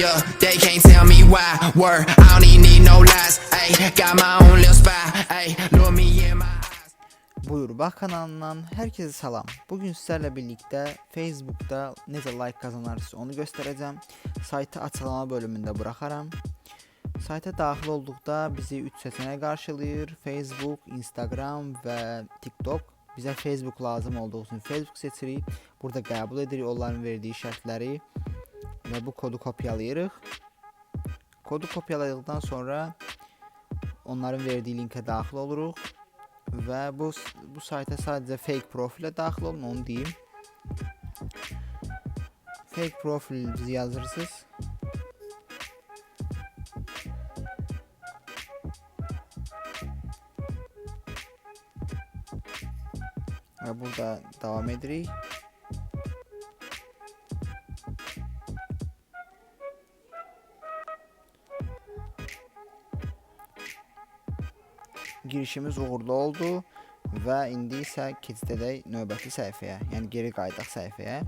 Yeah, they can't tell me why. Word, I don't even need no lies. Ayy, got my own little spy. Ayy, look me in my. Buyur Bak kanalından herkese salam. Bugün sizlerle birlikte Facebook'ta necə like kazanırsınız onu göstereceğim. Saytı açıklama bölümünde bırakaram. Sayta daxil olduqda bizi 3 seçenek qarşılayır. Facebook, Instagram və TikTok. Bizə Facebook lazım olduğu üçün Facebook seçirik. Burada qəbul edirik onların verdiyi şərtləri və bu kodu kopyalayırıq. Kodu kopyaladıktan sonra onların verdiyi linkə daxil oluruq və bu bu sayta sadəcə fake profilə daxil olun onu deyim. Fake profilinizi yazırsınız. Və burada davam edirik. Girişimiz uğurlu oldu və indi isə keçid edək növbəti səhifəyə, yəni geri qayıdaq səhifəyə.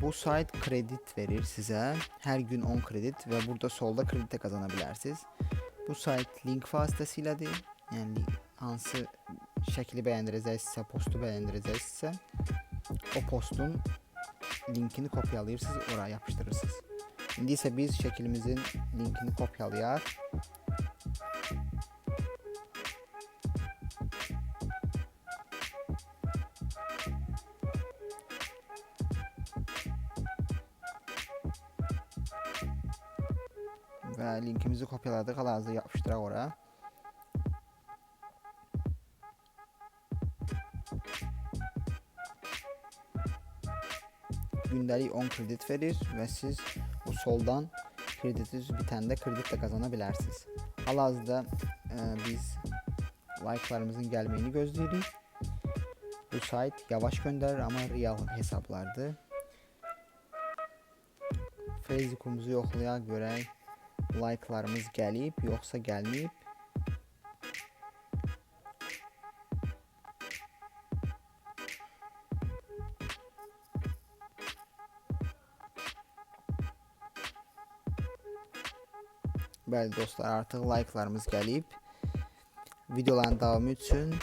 Bu sayt kredit verir sizə. Hər gün 10 kredit və burada solda kredit də qazana bilərsiniz. Bu sayt link vasitəsilədir. Yəni hansı şəkli bəyəndirəcəksinizsə, postu bəyəndirəcəksinizsə, o postun linkini kopyalayırsınız, oraya yapışdırırsınız. İndi isə biz şəklimizin linkini kopyalayaq. Və linkimizi kopyaladıq, hal-hazırda yapışdıraq ora. Gündəlik 10 kredit verir və siz bu soldan kreditiniz bitəndə kredit də qazana bilərsiniz. Hal-hazırda e, biz like'larımızın gəlməyini gözləyirik. Bu sayt yavaş göndərir, amma real hesablardır. Facebook'umuzu yoxlayaq görək like'larımız gəlib yoxsa gəlməyib. Bəli dostlar, artıq like'larımız gəlib. Videoların davamı üçün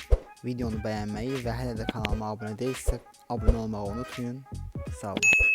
videonu bəyənməyi və hələ də kanalıma abunə deyilsə, abunə olmağı unutmayın. Sağ olun.